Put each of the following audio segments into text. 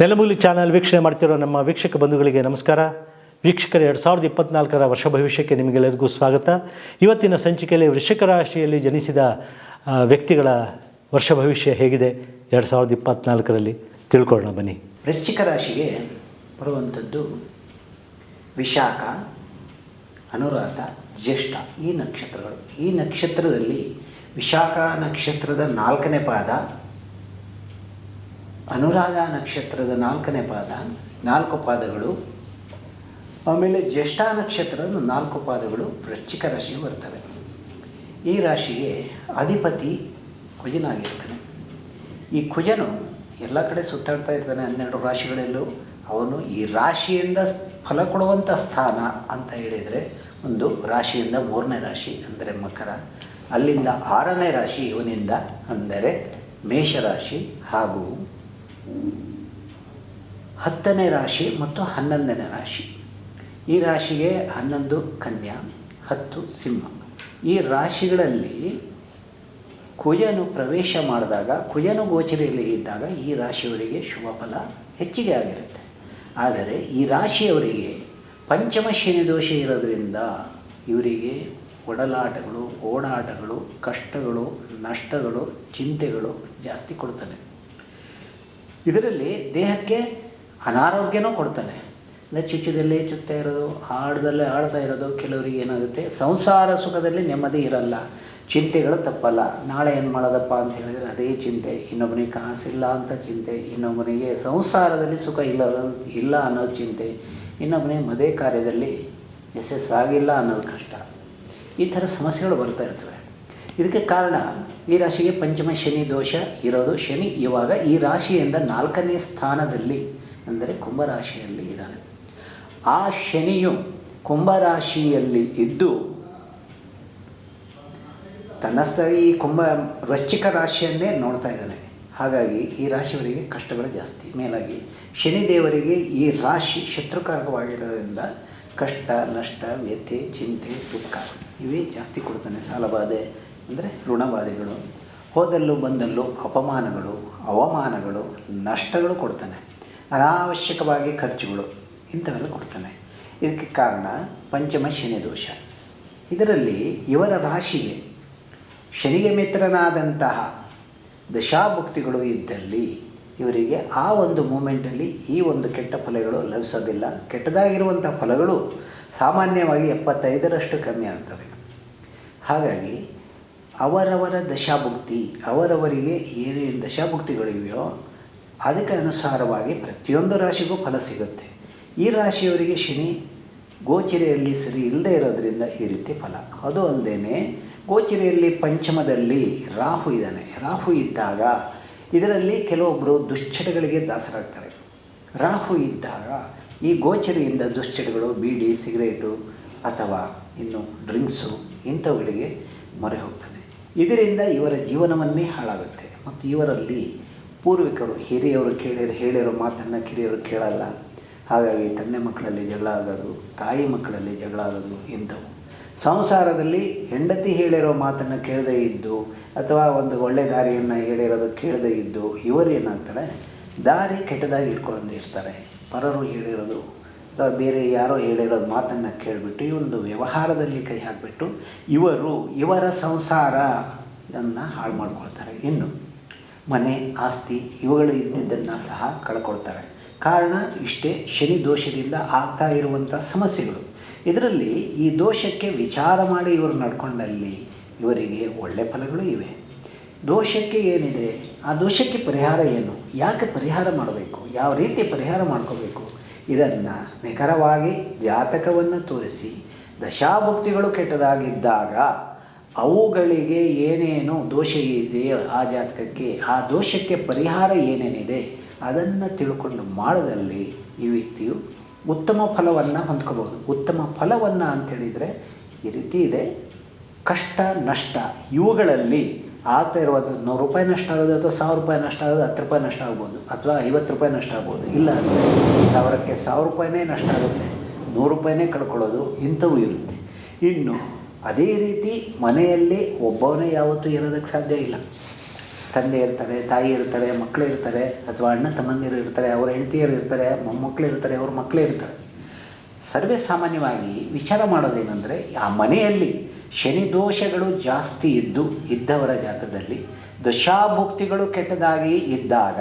ನೆಲಮೂಲಿ channel ವೀಕ್ಷಣೆ ಮಾಡ್ತಿರೋ ನಮ್ಮ ವೀಕ್ಷಕ ಬಂಧುಗಳಿಗೆ ನಮಸ್ಕಾರ. ವೀಕ್ಷಕರ, ಎರಡು ಸಾವಿರದ ಇಪ್ಪತ್ನಾಲ್ಕರ ವರ್ಷ ಭವಿಷ್ಯಕ್ಕೆ ನಿಮಗೆಲ್ಲರಿಗೂ ಸ್ವಾಗತ. ಇವತ್ತಿನ ಸಂಚಿಕೆಯಲ್ಲಿ ವೃಷಿಕ ರಾಶಿಯಲ್ಲಿ ಜನಿಸಿದ ವ್ಯಕ್ತಿಗಳ ವರ್ಷ ಭವಿಷ್ಯ ಹೇಗಿದೆ ಎರಡು ಸಾವಿರದ ಇಪ್ಪತ್ನಾಲ್ಕರಲ್ಲಿ? ತಿಳ್ಕೊಳ್ಳೋಣ ಬನ್ನಿ. ವೃಶ್ಚಿಕ ರಾಶಿಗೆ ಬರುವಂಥದ್ದು ವಿಶಾಖ, ಅನುರಾಧ, ಜ್ಯೇಷ್ಠ ಈ ನಕ್ಷತ್ರಗಳು. ಈ ನಕ್ಷತ್ರದಲ್ಲಿ ವಿಶಾಖ ನಕ್ಷತ್ರದ ನಾಲ್ಕನೇ ಪಾದ ಅನುರಾಧ ನಕ್ಷತ್ರದ ನಾಲ್ಕನೇ ಪಾದ, ನಾಲ್ಕು ಪಾದಗಳು, ಆಮೇಲೆ ಜ್ಯೇಷ್ಠ ನಕ್ಷತ್ರದ ನಾಲ್ಕು ಪಾದಗಳು ವೃಶ್ಚಿಕ ರಾಶಿಗೆ ಬರ್ತವೆ. ಈ ರಾಶಿಗೆ ಅಧಿಪತಿ ಕುಜನಾಗಿರ್ತಾನೆ ಈ ಕುಜನು ಎಲ್ಲ ಕಡೆ ಸುತ್ತಾಡ್ತಾ ಇರ್ತಾನೆ ಹನ್ನೆರಡು ರಾಶಿಗಳಲ್ಲೂ. ಅವನು ಈ ರಾಶಿಯಿಂದ ಫಲ ಕೊಡುವಂಥ ಸ್ಥಾನ ಅಂತ ಹೇಳಿದರೆ ಒಂದು ರಾಶಿಯಿಂದ ಮೂರನೇ ರಾಶಿ ಅಂದರೆ ಮಕರ. ಅಲ್ಲಿಂದ ಆರನೇ ರಾಶಿ ಇವನಿಂದ ಅಂದರೆ ಮೇಷರಾಶಿ ಹಾಗೂ ಹತ್ತನೇ ರಾಶಿ ಮತ್ತು ಹನ್ನೊಂದನೇ ರಾಶಿ. ಈ ರಾಶಿಗೆ ಹನ್ನೊಂದು ಕನ್ಯಾ, ಹತ್ತು ಸಿಂಹ. ಈ ರಾಶಿಗಳಲ್ಲಿ ಕುಯನು ಪ್ರವೇಶ ಮಾಡಿದಾಗ, ಕುಯನು ಗೋಚರಿಯಲ್ಲಿ ಇದ್ದಾಗ ಈ ರಾಶಿಯವರಿಗೆ ಶುಭ ಫಲ ಹೆಚ್ಚಿಗೆ ಆಗಿರುತ್ತೆ. ಆದರೆ ಈ ರಾಶಿಯವರಿಗೆ ಪಂಚಮ ಶನಿ ದೋಷ ಇರೋದ್ರಿಂದ ಇವರಿಗೆ ಒಡಲಾಟಗಳು, ಓಡಾಟಗಳು, ಕಷ್ಟಗಳು, ನಷ್ಟಗಳು, ಚಿಂತೆಗಳು ಜಾಸ್ತಿ ಕೊಡ್ತಾನೆ ಇದರಲ್ಲಿ ದೇಹಕ್ಕೆ ಅನಾರೋಗ್ಯನೂ ಕೊಡ್ತಾನೆ. ಅಂದರೆ ಚುಚ್ಚದಲ್ಲೇ ಚುತ್ತಾ ಇರೋದು, ಹಾಡ್ದಲ್ಲೇ ಆಡ್ತಾ ಇರೋದು ಕೆಲವರಿಗೆ ಏನಾಗುತ್ತೆ? ಸಂಸಾರ ಸುಖದಲ್ಲಿ ನೆಮ್ಮದಿ ಇರಲ್ಲ. ಚಿಂತೆಗಳು ತಪ್ಪಲ್ಲ. ನಾಳೆ ಏನು ಮಾಡೋದಪ್ಪ ಅಂತ ಹೇಳಿದರೆ ಅದೇ ಚಿಂತೆ. ಇನ್ನೊಬ್ಬನಿಗೆ ಕಾಸಿಲ್ಲ ಅಂತ ಚಿಂತೆ. ಇನ್ನೊಬ್ಬನಿಗೆ ಸಂಸಾರದಲ್ಲಿ ಸುಖ ಇಲ್ಲ ಇಲ್ಲ ಅನ್ನೋದು ಚಿಂತೆ. ಇನ್ನೊಬ್ಬನಿಗೆ ಮದುವೆ ಕಾರ್ಯದಲ್ಲಿ ಯಶಸ್ಸಾಗಿಲ್ಲ ಅನ್ನೋದು ಕಷ್ಟ. ಈ ಥರ ಸಮಸ್ಯೆಗಳು ಬರ್ತಾ ಇರ್ತವೆ. ಇದಕ್ಕೆ ಕಾರಣ, ಈ ರಾಶಿಗೆ ಪಂಚಮ ಶನಿ ದೋಷ ಇರೋದು. ಶನಿ ಇವಾಗ ಈ ರಾಶಿಯಿಂದ ನಾಲ್ಕನೇ ಸ್ಥಾನದಲ್ಲಿ, ಅಂದರೆ ಕುಂಭರಾಶಿಯಲ್ಲಿ ಇದ್ದಾನೆ. ಆ ಶನಿಯು ಕುಂಭರಾಶಿಯಲ್ಲಿ ಇದ್ದು, ತನ್ನ ಈ ಕುಂಭ ವೃಶ್ಚಿಕ ರಾಶಿಯನ್ನೇ ನೋಡ್ತಾ ಇದ್ದಾನೆ. ಹಾಗಾಗಿ ಈ ರಾಶಿಯವರಿಗೆ ಕಷ್ಟಗಳು ಜಾಸ್ತಿ. ಮೇಲಾಗಿ ಶನಿದೇವರಿಗೆ ಈ ರಾಶಿ ಶತ್ರುಕಾರಕವಾಗಿರೋದ್ರಿಂದ ಕಷ್ಟ, ನಷ್ಟ, ವ್ಯಥೆ, ಚಿಂತೆ, ದುಃಖ, ಇವೇ ಜಾಸ್ತಿ ಕೊಡ್ತಾನೆ ಸಾಲಬಾಧೆ ಅಂದರೆ ಋಣಬಾಧೆಗಳು, ಹೋದಲ್ಲೂ ಬಂದಲ್ಲೂ ಅಪಮಾನಗಳು, ಅವಮಾನಗಳು, ನಷ್ಟಗಳು ಕೊಡ್ತಾನೆ. ಅನಾವಶ್ಯಕವಾಗಿ ಖರ್ಚುಗಳು ಇಂಥವೆಲ್ಲ ಕೊಡ್ತಾನೆ. ಇದಕ್ಕೆ ಕಾರಣ ಪಂಚಮ ಶನಿ ದೋಷ. ಇದರಲ್ಲಿ ಇವರ ರಾಶಿಗೆ ಶನಿಗೆ ಮಿತ್ರನಾದಂತಹ ದಶಾಭುಕ್ತಿಗಳು ಇದ್ದಲ್ಲಿ ಇವರಿಗೆ ಆ ಒಂದು ಮೂಮೆಂಟಲ್ಲಿ ಈ ಒಂದು ಕೆಟ್ಟ ಫಲಗಳು ಲಭಿಸೋದಿಲ್ಲ. ಕೆಟ್ಟದಾಗಿರುವಂಥ ಫಲಗಳು ಸಾಮಾನ್ಯವಾಗಿ ಎಪ್ಪತ್ತೈದರಷ್ಟು ಕಮ್ಮಿ ಆಗ್ತವೆ. ಹಾಗಾಗಿ ಅವರವರ ದಶಾಭುಕ್ತಿ, ಅವರವರಿಗೆ ಏನೇನು ದಶಾಭುಕ್ತಿಗಳಿವೆಯೋ ಅದಕ್ಕೆ ಅನುಸಾರವಾಗಿ ಪ್ರತಿಯೊಂದು ರಾಶಿಗೂ ಫಲ ಸಿಗುತ್ತೆ. ಈ ರಾಶಿಯವರಿಗೆ ಶನಿ ಗೋಚರೆಯಲ್ಲಿ ಸರಿ ಇಲ್ಲದೇ ಇರೋದ್ರಿಂದ ಈ ರೀತಿ ಫಲ. ಅದು ಅಲ್ಲದೆ ಗೋಚರೆಯಲ್ಲಿ ಪಂಚಮದಲ್ಲಿ ರಾಹು ಇದ್ದಾನೆ. ರಾಹು ಇದ್ದಾಗ ಇದರಲ್ಲಿ ಕೆಲವೊಬ್ಬರು ದುಶ್ಚಟಗಳಿಗೆ ದಾಸರಾಗ್ತಾರೆ. ರಾಹು ಇದ್ದಾಗ ಈ ಗೋಚರಿಯಿಂದ ದುಶ್ಚಟಗಳು, ಬೀಡಿ, ಸಿಗರೇಟು ಅಥವಾ ಇನ್ನು ಡ್ರಿಂಕ್ಸು ಇಂಥವುಗಳಿಗೆ ಮೊರೆ ಹೋಗ್ತಾನೆ ಇದರಿಂದ ಇವರ ಜೀವನವನ್ನೇ ಹಾಳಾಗುತ್ತೆ. ಮತ್ತು ಇವರಲ್ಲಿ ಪೂರ್ವಿಕರು ಹಿರಿಯವರು ಕೇಳಿರೋ ಹೇಳಿರೋ ಮಾತನ್ನು ಕಿರಿಯವರು ಕೇಳಲ್ಲ. ಹಾಗಾಗಿ ತಂದೆ ಮಕ್ಕಳಲ್ಲಿ ಜಗಳ ಆಗೋದು, ತಾಯಿ ಮಕ್ಕಳಲ್ಲಿ ಜಗಳ ಆಗೋದು ಇಂಥವು. ಸಂಸಾರದಲ್ಲಿ ಹೆಂಡತಿ ಹೇಳಿರೋ ಮಾತನ್ನು ಕೇಳದೇ ಇದ್ದು, ಅಥವಾ ಒಂದು ಒಳ್ಳೆ ದಾರಿಯನ್ನು ಹೇಳಿರೋದು ಕೇಳದೇ ಇದ್ದು, ಇವರು ಏನಾಗ್ತಾರೆ ದಾರಿ ಕೆಟ್ಟದಾಗಿ ಇಟ್ಕೊಂಡು ಇರ್ತಾರೆ. ಪರರು ಹೇಳಿರೋದು ಅಥವಾ ಬೇರೆ ಯಾರೋ ಹೇಳಿರೋ ಮಾತನ್ನು ಕೇಳಿಬಿಟ್ಟು ಒಂದು ವ್ಯವಹಾರದಲ್ಲಿ ಕೈ ಹಾಕಿಬಿಟ್ಟು ಇವರು ಇವರ ಸಂಸಾರವನ್ನು ಹಾಳು ಮಾಡ್ಕೊಳ್ತಾರೆ. ಇನ್ನು ಮನೆ, ಆಸ್ತಿ ಇವುಗಳು ಇದ್ದಿದ್ದನ್ನು ಸಹ ಕಳ್ಕೊಳ್ತಾರೆ. ಕಾರಣ ಇಷ್ಟೇ ಶನಿ ದೋಷದಿಂದ ಆಗ್ತಾ ಇರುವಂಥ ಸಮಸ್ಯೆಗಳು. ಇದರಲ್ಲಿ ಈ ದೋಷಕ್ಕೆ ವಿಚಾರ ಮಾಡಿ ಇವರು ನಡ್ಕೊಂಡಲ್ಲಿ ಇವರಿಗೆ ಒಳ್ಳೆ ಫಲಗಳು ಇವೆ. ದೋಷಕ್ಕೆ ಏನಿದೆ? ಆ ದೋಷಕ್ಕೆ ಪರಿಹಾರ ಏನು? ಯಾಕೆ ಪರಿಹಾರ ಮಾಡಬೇಕು? ಯಾವ ರೀತಿ ಪರಿಹಾರ ಮಾಡ್ಕೋಬೇಕು? ಇದನ್ನು ನಿಖರವಾಗಿ ಜಾತಕವನ್ನು ತೋರಿಸಿ ದಶಾಭುಕ್ತಿಗಳು ಕೆಟ್ಟದಾಗಿದ್ದಾಗ ಅವುಗಳಿಗೆ ಏನೇನು ದೋಷ ಇದೆಯೋ ಆ ಜಾತಕಕ್ಕೆ, ಆ ದೋಷಕ್ಕೆ ಪರಿಹಾರ ಏನೇನಿದೆ ಅದನ್ನು ತಿಳ್ಕೊಂಡು ಮಾಡದಲ್ಲಿ ಈ ವ್ಯಕ್ತಿಯು ಉತ್ತಮ ಫಲವನ್ನು ಹೊಂದ್ಕೋಬೋದು ಉತ್ತಮ ಫಲವನ್ನು ಅಂಥೇಳಿದರೆ ಈ ರೀತಿ ಇದೆ. ಕಷ್ಟ, ನಷ್ಟ ಇವುಗಳಲ್ಲಿ ಆಗ್ತಾ ಇರುವುದು ನೂರು ರೂಪಾಯಿ ನಷ್ಟ ಆಗೋದು ಅಥವಾ ಸಾವಿರ ರೂಪಾಯಿ ನಷ್ಟ ಆಗೋದು ಹತ್ತು ರೂಪಾಯಿ ನಷ್ಟ ಆಗ್ಬೋದು ಅಥವಾ ಐವತ್ತು ರೂಪಾಯಿ ನಷ್ಟ ಆಗ್ಬೋದು. ಇಲ್ಲ ಅಂದರೆ ಸಾವಿರಕ್ಕೆ ಸಾವಿರ ರೂಪಾಯಿನೇ ನಷ್ಟ ಆಗುತ್ತೆ, ನೂರು ರೂಪಾಯಿನೇ ಕಳ್ಕೊಳ್ಳೋದು ಇಂಥವು ಇರುತ್ತೆ. ಇನ್ನು ಅದೇ ರೀತಿ ಮನೆಯಲ್ಲಿ ಒಬ್ಬವನೇ ಯಾವತ್ತೂ ಇರೋದಕ್ಕೆ ಸಾಧ್ಯ ಇಲ್ಲ. ತಂದೆ ಇರ್ತಾರೆ, ತಾಯಿ ಇರ್ತಾರೆ ಮಕ್ಕಳು ಇರ್ತಾರೆ, ಅಥವಾ ಅಣ್ಣ ತಮ್ಮಂದಿರು ಇರ್ತಾರೆ, ಅವರ ಹೆಂಡತಿಯರು ಇರ್ತಾರೆ ಮೊಮ್ಮಕ್ಕಳು ಇರ್ತಾರೆ, ಅವ್ರ ಮಕ್ಕಳು ಇರ್ತಾರೆ. ಸರ್ವೇ ಸಾಮಾನ್ಯವಾಗಿ ವಿಚಾರ ಮಾಡೋದೇನೆಂದರೆ ಆ ಮನೆಯಲ್ಲಿ ಶನಿ ದೋಷಗಳು ಜಾಸ್ತಿ ಇದ್ದು ಇದ್ದವರ ಜಾತದಲ್ಲಿ ದಶಾಭುಕ್ತಿಗಳು ಕೆಟ್ಟದಾಗಿ ಇದ್ದಾಗ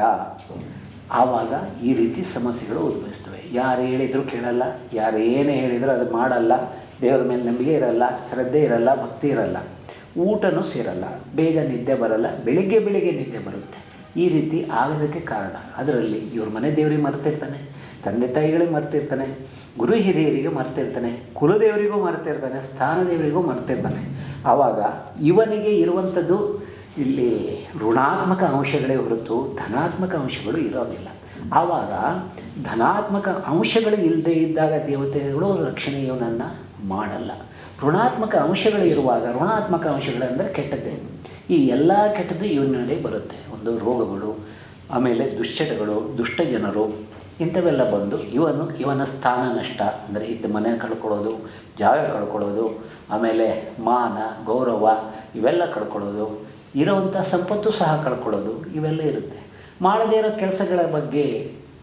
ಆವಾಗ ಈ ರೀತಿ ಸಮಸ್ಯೆಗಳು ಉದ್ಭವಿಸ್ತವೆ. ಯಾರು ಹೇಳಿದರೂ ಕೇಳಲ್ಲ, ಯಾರು ಏನೇ ಹೇಳಿದರೂ ಅದು ಮಾಡಲ್ಲ, ದೇವರ ಮೇಲೆ ನಂಬಿಕೆ ಇರಲ್ಲ, ಶ್ರದ್ಧೆ ಇರಲ್ಲ, ಭಕ್ತಿ ಇರಲ್ಲ, ಊಟನೂ ಸೇರಲ್ಲ, ಬೇಗ ನಿದ್ದೆ ಬರಲ್ಲ, ಬೆಳಿಗ್ಗೆ ಬೆಳಿಗ್ಗೆ ನಿದ್ದೆ ಬರುತ್ತೆ. ಈ ರೀತಿ ಆಗೋದಕ್ಕೆ ಕಾರಣ. ಅದರಲ್ಲಿ ಇವ್ರ ಮನೆ ದೇವರಿಗೆ ಮರ್ತಿರ್ತಾನೆ, ತಂದೆ ತಾಯಿಗಳಿಗೆ ಮರ್ತಿರ್ತಾನೆ ಗುರು ಹಿರಿಯರಿಗೆ ಮರ್ತಿರ್ತಾನೆ ಕುಲದೇವರಿಗೂ ಮರ್ತಿರ್ತಾನೆ ಸ್ಥಾನದೇವರಿಗೂ ಮರ್ತಿರ್ತಾನೆ ಆವಾಗ ಇವನಿಗೆ ಇರುವಂಥದ್ದು ಇಲ್ಲಿ ಋಣಾತ್ಮಕ ಅಂಶಗಳೇ ಹೊರತು ಧನಾತ್ಮಕ ಅಂಶಗಳು ಇರೋದಿಲ್ಲ. ಆವಾಗ ಧನಾತ್ಮಕ ಅಂಶಗಳು ಇಲ್ಲದೇ ಇದ್ದಾಗ ದೇವತೆಗಳು ರಕ್ಷಣೆ ಇವನನ್ನು ಮಾಡಲ್ಲ. ಋಣಾತ್ಮಕ ಅಂಶಗಳು ಇರುವಾಗ ಋಣಾತ್ಮಕ ಅಂಶಗಳಂದರೆ ಕೆಟ್ಟದ್ದೇ. ಈ ಎಲ್ಲ ಕೆಟ್ಟದ್ದು ಇವನಲ್ಲಿ ಬರುತ್ತೆ. ಒಂದು ರೋಗಗಳು, ಆಮೇಲೆ ದುಶ್ಚಟಗಳು ದುಷ್ಟ ಜನರು ಇಂಥವೆಲ್ಲ ಬಂದು ಇವನು ಇವನ ಸ್ಥಾನ ನಷ್ಟ, ಅಂದರೆ ಇದ್ದ ಮನೆ ಕಳ್ಕೊಳ್ಳೋದು, ಜಾಗ ಕಳ್ಕೊಳ್ಳೋದು, ಆಮೇಲೆ ಮಾನ, ಗೌರವ ಇವೆಲ್ಲ ಕಳ್ಕೊಳ್ಳೋದು, ಇರೋವಂಥ ಸಂಪತ್ತು ಸಹ ಕಳ್ಕೊಳ್ಳೋದು, ಇವೆಲ್ಲ ಇರುತ್ತೆ. ಮಾಡದೇ ಇರೋ ಕೆಲಸಗಳ ಬಗ್ಗೆ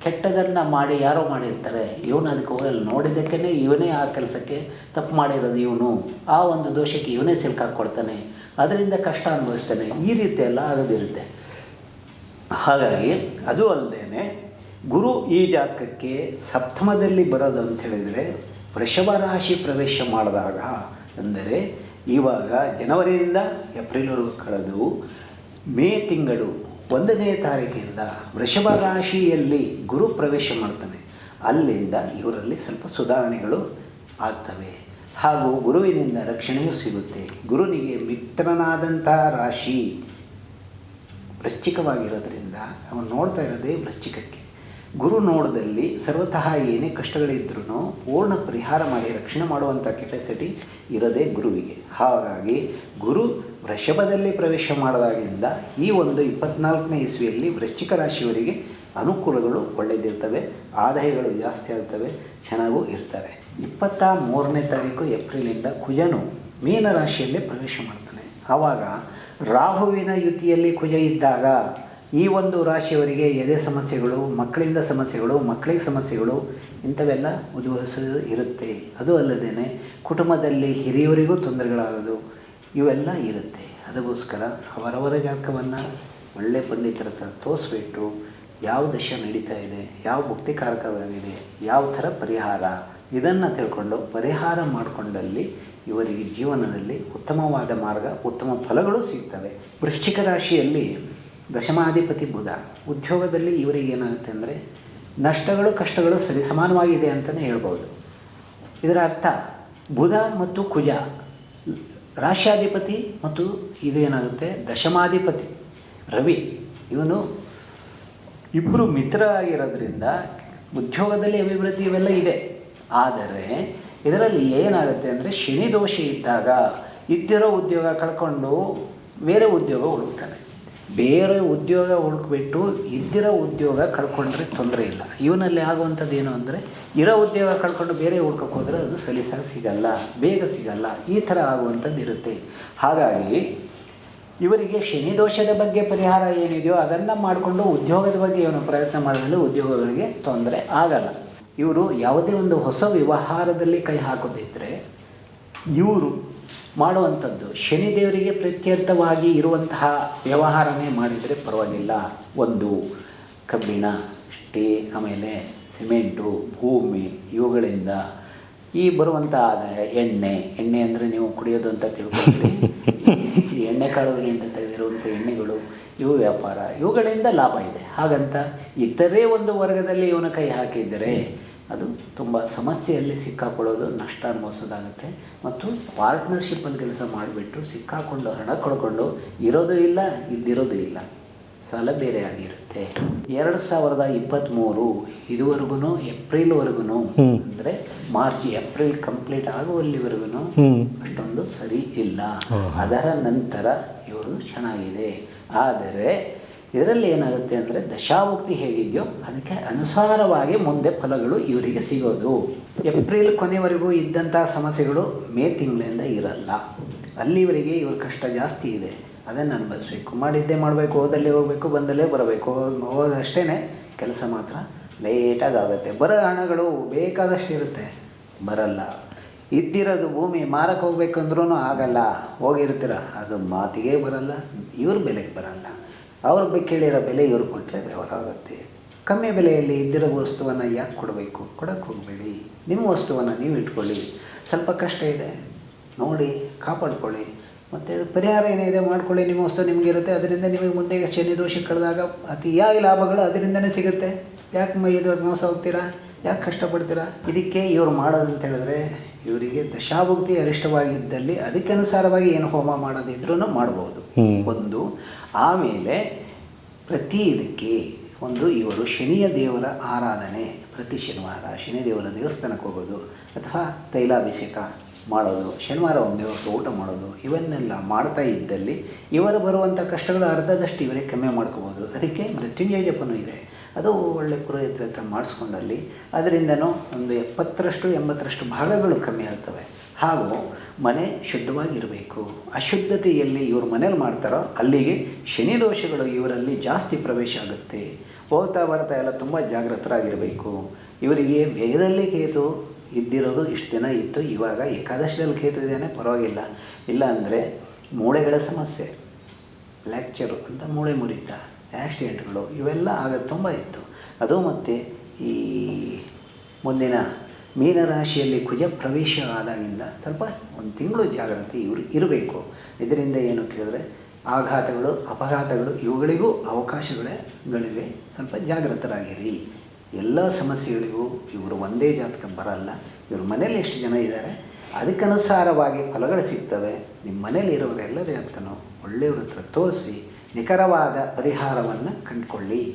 ಕೆಟ್ಟದನ್ನು ಮಾಡಿ ಯಾರೋ ಮಾಡಿರ್ತಾರೆ, ಇವನು ಅದಕ್ಕೆ ಹೋಗಲ್ಲ. ನೋಡಿದ್ದಕ್ಕೇ ಇವನೇ ಆ ಕೆಲಸಕ್ಕೆ ತಪ್ಪು ಮಾಡಿರೋದು ಇವನು. ಆ ಒಂದು ದೋಷಕ್ಕೆ ಇವನೇ ಸಿಲ್ಕಾಕ್ಕೊಳ್ತಾನೆ ಅದರಿಂದ ಕಷ್ಟ ಅನುಭವಿಸ್ತಾನೆ. ಈ ರೀತಿ ಎಲ್ಲ ಆಗೋದಿರುತ್ತೆ. ಹಾಗಾಗಿ ಅದು ಅಲ್ಲದೆ ಗುರು ಈ ಜಾತಕಕ್ಕೆ ಸಪ್ತಮದಲ್ಲಿ ಬರೋದು ಅಂತ ಹೇಳಿದರೆ ವೃಷಭ ರಾಶಿ ಪ್ರವೇಶ ಮಾಡಿದಾಗ ಅಂದರೆ ಇವಾಗ ಜನವರಿಯಿಂದ ಏಪ್ರಿಲ್ವರೆಗೂ ಕಳೆದು ಮೇ ತಿಂಗಳು ಒಂದನೇ ತಾರೀಕಿಂದ ವೃಷಭ ರಾಶಿಯಲ್ಲಿ ಗುರು ಪ್ರವೇಶ ಮಾಡ್ತಾನೆ. ಅಲ್ಲಿಂದ ಇವರಲ್ಲಿ ಸ್ವಲ್ಪ ಸುಧಾರಣೆಗಳು ಆಗ್ತವೆ. ಹಾಗೂ ಗುರುವಿನಿಂದ ರಕ್ಷಣೆಯೂ ಸಿಗುತ್ತೆ. ಗುರುನಿಗೆ ಮಿತ್ರನಾದಂಥ ರಾಶಿ ವೃಶ್ಚಿಕವಾಗಿರೋದ್ರಿಂದ, ಅವನು ನೋಡ್ತಾ ಇರೋದೇ ವೃಶ್ಚಿಕಕ್ಕೆ. ಗುರು ನೋಡದಲ್ಲಿ ಸರ್ವತಃ ಏನೇ ಕಷ್ಟಗಳಿದ್ರೂ ಪೂರ್ಣ ಪರಿಹಾರ ಮಾಡಿ ರಕ್ಷಣೆ ಮಾಡುವಂಥ ಕೆಪಾಸಿಟಿ ಇರದೇ ಗುರುವಿಗೆ. ಹಾಗಾಗಿ ಗುರು ವೃಷಭದಲ್ಲಿ ಪ್ರವೇಶ ಮಾಡಿದಾಗಿಂದ ಈ ಒಂದು ಇಪ್ಪತ್ನಾಲ್ಕನೇ ಇಸ್ವಿಯಲ್ಲಿ ವೃಶ್ಚಿಕ ರಾಶಿಯವರಿಗೆ ಅನುಕೂಲಗಳು ಒಳ್ಳೆಯದಿರ್ತವೆ ಆದಾಯಗಳು ಜಾಸ್ತಿ ಆಗ್ತವೆ, ಚೆನ್ನಾಗೂ ಇರ್ತಾರೆ. ಇಪ್ಪತ್ತ ಮೂರನೇ ತಾರೀಕು ಏಪ್ರಿಲಿಂದ ಕುಜನು ಮೀನ ರಾಶಿಯಲ್ಲೇ ಪ್ರವೇಶ ಮಾಡ್ತಾನೆ. ಆವಾಗ ರಾಹುವಿನ ಯುತಿಯಲ್ಲಿ ಕುಜ ಇದ್ದಾಗ ಈ ಒಂದು ರಾಶಿಯವರಿಗೆ ಎದೆ ಸಮಸ್ಯೆಗಳು, ಮಕ್ಕಳಿಂದ ಸಮಸ್ಯೆಗಳು, ಮಕ್ಕಳಿಗೆ ಸಮಸ್ಯೆಗಳು, ಇಂಥವೆಲ್ಲ ಉದ್ಭವಿಸೋದು ಇರುತ್ತೆ. ಅದು ಅಲ್ಲದೇ ಕುಟುಂಬದಲ್ಲಿ ಹಿರಿಯವರಿಗೂ ತೊಂದರೆಗಳಾಗೋದು, ಇವೆಲ್ಲ ಇರುತ್ತೆ. ಅದಕ್ಕೋಸ್ಕರ ಅವರವರ ಜಾತಕವನ್ನು ಒಳ್ಳೆ ಪಂಡಿತರ ಹತ್ರ ತೋರಿಸ್ಬಿಟ್ಟು ಯಾವ ದಶ ನಡೀತಾ ಇದೆ, ಯಾವ ಭುಕ್ತಿಕಾರಕವಾಗಿದೆ ಯಾವ ಥರ ಪರಿಹಾರ, ಇದನ್ನು ತಿಳ್ಕೊಂಡು ಪರಿಹಾರ ಮಾಡಿಕೊಂಡಲ್ಲಿ ಇವರಿಗೆ ಜೀವನದಲ್ಲಿ ಉತ್ತಮವಾದ ಮಾರ್ಗ, ಉತ್ತಮ ಫಲಗಳು ಸಿಗ್ತವೆ. ವೃಶ್ಚಿಕ ರಾಶಿಯಲ್ಲಿ ದಶಮಾಧಿಪತಿ ಬುಧ. ಉದ್ಯೋಗದಲ್ಲಿ ಇವರಿಗೆ ಏನಾಗುತ್ತೆ ಅಂದರೆ ನಷ್ಟಗಳು, ಕಷ್ಟಗಳು ಸರಿ ಸಮಾನವಾಗಿದೆ ಅಂತಲೇ ಹೇಳ್ಬೋದು. ಇದರ ಅರ್ಥ, ಬುಧ ಮತ್ತು ಕುಜ ರಾಶ್ಯಾಧಿಪತಿ ಮತ್ತು ಇದೇನಾಗುತ್ತೆ ದಶಮಾಧಿಪತಿ, ರವಿ. ಇವನು ಇಬ್ಬರು ಮಿತ್ರರಾಗಿರೋದ್ರಿಂದ ಉದ್ಯೋಗದಲ್ಲಿ ಅಭಿವೃದ್ಧಿ ಇವೆಲ್ಲ ಇದೆ. ಆದರೆ ಇದರಲ್ಲಿ ಏನಾಗುತ್ತೆ ಅಂದರೆ ಶನಿ ದೋಷ ಇದ್ದಾಗ ಇದ್ದಿರೋ ಉದ್ಯೋಗ ಕಳ್ಕೊಂಡು ಬೇರೆ ಉದ್ಯೋಗ ಹುಡುಕ್ತಾನೆ. ಬೇರೆ ಉದ್ಯೋಗ ಹುಡುಕ್ಬಿಟ್ಟು ಇದ್ದಿರೋ ಉದ್ಯೋಗ ಕಳ್ಕೊಂಡ್ರೆ ತೊಂದರೆ ಇಲ್ಲ. ಇವನಲ್ಲಿ ಆಗುವಂಥದ್ದು ಏನು ಅಂದರೆ, ಇರೋ ಉದ್ಯೋಗ ಕಳ್ಕೊಂಡು ಬೇರೆ ಹುಡ್ಕಕ್ಕೆ ಹೋದರೆ ಅದು ಸಲೀಸಾಗಿ ಸಿಗಲ್ಲ, ಬೇಗ ಸಿಗಲ್ಲ, ಈ ಥರ ಆಗುವಂಥದ್ದು ಇರುತ್ತೆ. ಹಾಗಾಗಿ ಇವರಿಗೆ ಶನಿ ದೋಷದ ಬಗ್ಗೆ ಪರಿಹಾರ ಏನಿದೆಯೋ ಅದನ್ನು ಮಾಡಿಕೊಂಡು ಉದ್ಯೋಗದ ಬಗ್ಗೆ ಇವನು ಪ್ರಯತ್ನ ಮಾಡಿದ್ರೆ ಉದ್ಯೋಗಗಳಿಗೆ ತೊಂದರೆ ಆಗಲ್ಲ. ಇವರು ಯಾವುದೇ ಒಂದು ಹೊಸ ವ್ಯವಹಾರದಲ್ಲಿ ಕೈ ಹಾಕೋದಿದ್ದರೆ ಇವರು ಮಾಡುವಂಥದ್ದು. ಶನಿದೇವರಿಗೆ ಪ್ರತ್ಯರ್ಥವಾಗಿ ಇರುವಂತಹ ವ್ಯವಹಾರನೇ ಮಾಡಿದರೆ ಪರವಾಗಿಲ್ಲ. ಒಂದು ಕಬ್ಬಿಣ ಸ್ಟೇ ಆಮೇಲೆ ಸಿಮೆಂಟು, ಭೂಮಿ, ಇವುಗಳಿಂದ ಈ ಬರುವಂಥ ಎಣ್ಣೆ. ಎಣ್ಣೆ ಅಂದರೆ ನೀವು ಕುಡಿಯೋದು ಅಂತ ತಿಳ್ಕೊಂಡ್ರಿ ಎಣ್ಣೆ ಕಾಳುಗಳಿಂದ ತೆಗೆದಿರುವಂಥ ಎಣ್ಣೆಗಳು, ಇವು ವ್ಯಾಪಾರ. ಇವುಗಳಿಂದ ಲಾಭ ಇದೆ. ಹಾಗಂತ ಇತರೇ ಒಂದು ವರ್ಗದಲ್ಲಿ ಇವನ ಕೈ ಹಾಕಿದರೆ ಅದು ತುಂಬ ಸಮಸ್ಯೆಯಲ್ಲಿ ಸಿಕ್ಕಾಕೊಳ್ಳೋದು ನಷ್ಟ ಅನುಭವಿಸೋದಾಗುತ್ತೆ. ಮತ್ತು ಪಾರ್ಟ್ನರ್ಶಿಪ್ಪಲ್ಲಿ ಕೆಲಸ ಮಾಡಿಬಿಟ್ಟು ಸಿಕ್ಕಾಕೊಂಡು ಹಣ ಕೊಡ್ಕೊಂಡು ಇರೋದು ಇಲ್ಲ ಇದ್ದಿರೋದು ಇಲ್ಲ. ಸಾಲ ಬೇರೆ ಆಗಿರುತ್ತೆ. ಎರಡು ಸಾವಿರದ ಇಪ್ಪತ್ತ್ಮೂರು ಇದುವರೆಗೂ ಏಪ್ರಿಲ್ವರೆಗೂ ಅಂದರೆ ಮಾರ್ಚ್ ಏಪ್ರಿಲ್ ಕಂಪ್ಲೀಟ್ ಆಗುವಲ್ಲಿವರೆಗೂ. ಅಷ್ಟೊಂದು ಸರಿ ಇಲ್ಲ. ಅದರ ನಂತರ ಇವರು ಚೆನ್ನಾಗಿದೆ. ಆದರೆ ಇದರಲ್ಲಿ ಏನಾಗುತ್ತೆ ಅಂದರೆ ದಶಾಭುಕ್ತಿ ಹೇಗಿದೆಯೋ ಅದಕ್ಕೆ ಅನುಸಾರವಾಗಿ ಮುಂದೆ ಫಲಗಳು ಇವರಿಗೆ ಸಿಗೋದು. ಏಪ್ರಿಲ್ ಕೊನೆವರೆಗೂ ಇದ್ದಂಥ ಸಮಸ್ಯೆಗಳು ಮೇ ತಿಂಗಳಿಂದ ಇರಲ್ಲ. ಅಲ್ಲಿವರೆಗೆ ಇವ್ರ ಕಷ್ಟ ಜಾಸ್ತಿ ಇದೆ. ಅದನ್ನು ಅನುಭವಿಸ್ಬೇಕು. ಮಾಡಿದ್ದೇ ಮಾಡಬೇಕು, ಹೋದಲ್ಲೇ ಹೋಗಬೇಕು, ಬಂದಲ್ಲೇ ಬರಬೇಕು. ಹೋದಷ್ಟೇ ಕೆಲಸ ಮಾತ್ರ ಲೇಟಾಗಿ ಆಗುತ್ತೆ. ಬರೋ ಹಣಗಳು ಬೇಕಾದಷ್ಟು ಇರುತ್ತೆ. ಬರಲ್ಲ. ಇದ್ದಿರೋದು ಭೂಮಿ ಮಾರಕ್ಕೆ ಹೋಗ್ಬೇಕಂದ್ರೂ ಆಗಲ್ಲ. ಹೋಗಿರ್ತೀರ. ಅದು ಮಾತಿಗೆ ಬರಲ್ಲ. ಇವ್ರ ಬೆಲೆಗೆ ಬರಲ್ಲ. ಅವ್ರ ಬಗ್ಗೆ ಕೇಳಿರೋ ಬೆಲೆ ಇವ್ರು ಕೊಟ್ಟರೆ ವ್ಯವಹಾರ ಆಗುತ್ತೆ. ಕಮ್ಮಿ ಬೆಲೆಯಲ್ಲಿ ಇದ್ದಿರೋ ವಸ್ತುವನ್ನು ಯಾಕೆ ಕೊಡಬೇಕು? ಕೊಡೋಕ್ಕೆ ಹೋಗಬೇಡಿ. ನಿಮ್ಮ ವಸ್ತುವನ್ನು ನೀವು ಇಟ್ಕೊಳ್ಳಿ. ಸ್ವಲ್ಪ ಕಷ್ಟ ಇದೆ. ನೋಡಿ, ಕಾಪಾಡ್ಕೊಳ್ಳಿ. ಮತ್ತು ಅದು ಪರಿಹಾರ ಏನಿದೆ ಮಾಡ್ಕೊಳ್ಳಿ. ನಿಮ್ಮ ವಸ್ತು ನಿಮಗಿರುತ್ತೆ. ಅದರಿಂದ ನಿಮಗೆ ಮುಂದೆ ಶನಿ ದೋಷ ಕಳೆದಾಗ ಅತಿಯಾಗಿ ಲಾಭಗಳು ಅದರಿಂದನೇ ಸಿಗುತ್ತೆ. ಯಾಕೆ ಇದು ಮೋಸ ಹೋಗ್ತೀರಾ? ಯಾಕೆ ಕಷ್ಟಪಡ್ತೀರಾ? ಇದಕ್ಕೆ ಇವರು ಮಾಡೋದು ಅಂತ ಹೇಳಿದ್ರೆ ಇವರಿಗೆ ದಶಾಭುಕ್ತಿ ಅರಿಷ್ಟವಾಗಿದ್ದಲ್ಲಿ ಅದಕ್ಕೆ ಅನುಸಾರವಾಗಿ ಏನು ಹೋಮ ಮಾಡೋದಿದ್ರೂ ಮಾಡ್ಬೋದು. ಒಂದು ಆಮೇಲೆ ಪ್ರತಿ ಇದಕ್ಕೆ ಒಂದು ಇವರು ಶನಿಯ ದೇವರ ಆರಾಧನೆ ಪ್ರತಿ ಶನಿವಾರ ಶನಿ ದೇವರ ದೇವಸ್ಥಾನಕ್ಕೆ ಹೋಗೋದು ಅಥವಾ ತೈಲಾಭಿಷೇಕ ಮಾಡೋದು ಶನಿವಾರ ಒಂದು ದೇವಸ್ಥಾನ ಊಟ ಮಾಡೋದು ಇವನ್ನೆಲ್ಲ ಮಾಡ್ತಾ ಇದ್ದಲ್ಲಿ ಇವರು ಬರುವಂಥ ಕಷ್ಟಗಳು ಅರ್ಧದಷ್ಟು ಇವರೇ ಕಮ್ಮಿ ಮಾಡ್ಕೋಬೋದು. ಅದಕ್ಕೆ ಮೃತ್ಯುಂಜಯ ಜಪನೂ ಇದೆ. ಅದು ಒಳ್ಳೆ ಪುರೋಹಿತರ ಹತ್ರ ಮಾಡಿಸ್ಕೊಂಡಲ್ಲಿ ಅದರಿಂದನೂ ಒಂದು ಎಪ್ಪತ್ತರಷ್ಟು, ಎಂಬತ್ತರಷ್ಟು ಭಾಗಗಳು ಕಮ್ಮಿ ಆಗ್ತವೆ. ಹಾಗೂ ಮನೆ ಶುದ್ಧವಾಗಿರಬೇಕು. ಅಶುದ್ಧತೆಯಲ್ಲಿ ಇವರು ಮನೇಲಿ ಮಾಡ್ತಾರೋ ಅಲ್ಲಿಗೆ ಶನಿ ದೋಷಗಳು ಇವರಲ್ಲಿ ಜಾಸ್ತಿ ಪ್ರವೇಶ ಆಗುತ್ತೆ. ಹೋಗ್ತಾ ಬರ್ತಾ ಎಲ್ಲ ತುಂಬ ಜಾಗೃತರಾಗಿರಬೇಕು ಇವರಿಗೆ ವೇಗದಲ್ಲಿ ಕೇತು ಇದ್ದಿರೋದು ಇಷ್ಟು ದಿನ ಇತ್ತು, ಇವಾಗ ಏಕಾದಶದಲ್ಲಿ ಕೇತು ಇದೇನೆ ಪರವಾಗಿಲ್ಲ. ಇಲ್ಲ ಅಂದರೆ ಮೂಳೆಗಳ ಸಮಸ್ಯೆ. ಲೆಕ್ಚರು ಅಂತ ಮೂಳೆ ಮುರಿತ. ಆಕ್ಸಿಡೆಂಟ್ಗಳು ಇವೆಲ್ಲ ಆಗ ತುಂಬ ಇತ್ತು. ಅದು ಮತ್ತು ಈ ಮುಂದಿನ ಮೀನರಾಶಿಯಲ್ಲಿ ಕುಜ ಪ್ರವೇಶ ಆದಾಗಿಂದ ಸ್ವಲ್ಪ ಒಂದು ತಿಂಗಳು ಜಾಗ್ರತೆ ಇವರು ಇರಬೇಕು. ಇದರಿಂದ ಏನು ಕೇಳಿದ್ರೆ ಆಘಾತಗಳು, ಅಪಘಾತಗಳು ಇವುಗಳಿಗೂ ಗಳಿವೆ. ಸ್ವಲ್ಪ ಜಾಗೃತರಾಗಿರಿ ಎಲ್ಲ ಸಮಸ್ಯೆಗಳಿಗೂ ಇವರು ಒಂದೇ ಜಾತಕ ಬರಲ್ಲ. ಇವ್ರ ಮನೇಲಿ ಎಷ್ಟು ಜನ ಇದ್ದಾರೆ? ಅದಕ್ಕನುಸಾರವಾಗಿ ಫಲಗಳು ಸಿಗ್ತವೆ. ನಿಮ್ಮ ಮನೇಲಿ ಇರೋರೆಲ್ಲರ ಜಾತಕನೂ ಒಳ್ಳೆಯವ್ರ ಹತ್ರ ತೋರಿಸಿ ನಿಖರವಾದ ಪರಿಹಾರವನ್ನು ಕಂಡುಕೊಳ್ಳಿ.